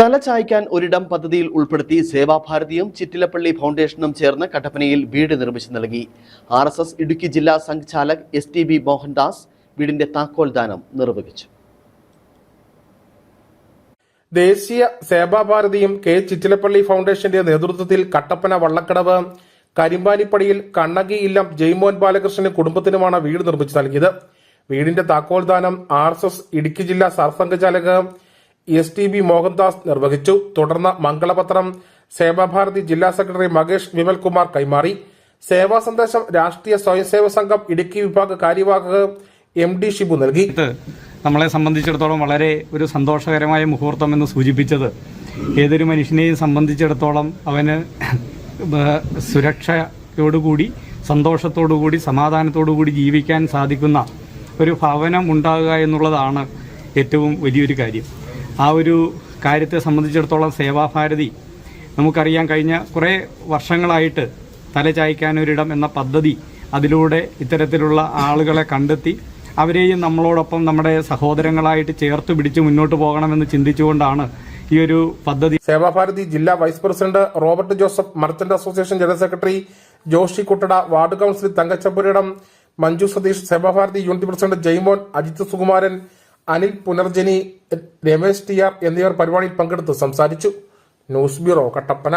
തല ചായ്ക്കാൻ ഒരിടം പദ്ധതിയിൽ ഉൾപ്പെടുത്തി സേവാഭാരതിയും ചിറ്റിലപ്പള്ളി ഫൗണ്ടേഷനും ചേർന്ന് കട്ടപ്പനയിൽ വീട് നിർമ്മിച്ചു നൽകി. ആർ എസ് എസ് ഇടുക്കി ജില്ലാ Sanghchalak S T B Mohandas വീടിന്റെ താക്കോൽ ദാനം നിർവഹിച്ചു. ദേശീയ സേവാഭാരതിയും കെ ചിറ്റിലപ്പള്ളി ഫൗണ്ടേഷന്റെ നേതൃത്വത്തിൽ കട്ടപ്പന വള്ളക്കടവ് കരിമ്പാനിപ്പടിയിൽ കണ്ണകി ഇല്ലം ജയ്മോഹൻ ബാലകൃഷ്ണൻ കുടുംബത്തിനുമാണ് വീട് നിർമ്മിച്ചു നൽകിയത്. വീടിന്റെ താക്കോൽദാനം ആർ എസ് എസ് ഇടുക്കി ജില്ലാ Sarsanghchalak S T B Mohandas നിർവഹിച്ചു. തുടർന്ന് മംഗളപത്രം സേവാഭാരതി ജില്ലാ സെക്രട്ടറി മകേഷ് വിമൽകുമാർ കൈമാറി. സേവാ സന്ദേശം രാഷ്ട്രീയ സ്വയംസേവക സംഘം ഇടുക്കി വിഭാഗ കാര്യവാഹകർ എം ഡി ഷിബു നൽകി. നമ്മളെ സംബന്ധിച്ചിടത്തോളം വളരെ ഒരു സന്തോഷകരമായ മുഹൂർത്തം എന്ന് സൂചിപ്പിച്ചത് ഏതൊരു മനുഷ്യനെയും സംബന്ധിച്ചിടത്തോളം അവന് സുരക്ഷയോടുകൂടി സന്തോഷത്തോടുകൂടി സമാധാനത്തോടുകൂടി ജീവിക്കാൻ സാധിക്കുന്ന ഒരു ഭവനം ഉണ്ടാകുക എന്നുള്ളതാണ് ഏറ്റവും വലിയൊരു കാര്യം. ആ ഒരു കാര്യത്തെ സംബന്ധിച്ചിടത്തോളം സേവാഭാരതി നമുക്കറിയാൻ കഴിഞ്ഞ കുറേ വർഷങ്ങളായിട്ട് തലചായ്ക്കാനൊരിടം എന്ന പദ്ധതി അതിലൂടെ ഇത്തരത്തിലുള്ള ആളുകളെ കണ്ടെത്തി അവരെയും നമ്മളോടൊപ്പം നമ്മുടെ സഹോദരങ്ങളായിട്ട് ചേർത്ത് പിടിച്ച് മുന്നോട്ട് പോകണമെന്ന് ചിന്തിച്ചുകൊണ്ടാണ് ഈ ഒരു പദ്ധതി സേവാഭാരതി ജില്ലാ vice president Robert Joseph merchant association general secretary Joshi Kuttada ward councillor Thankachappuridam Manju Satheesh Sevabharati unit president Jaimon Ajith Sukumaran Anil Punarjani Ramesh T R എന്നിവർ പരിപാടിയിൽ പങ്കെടുത്ത് സംസാരിച്ചു. News bureau Kattappana.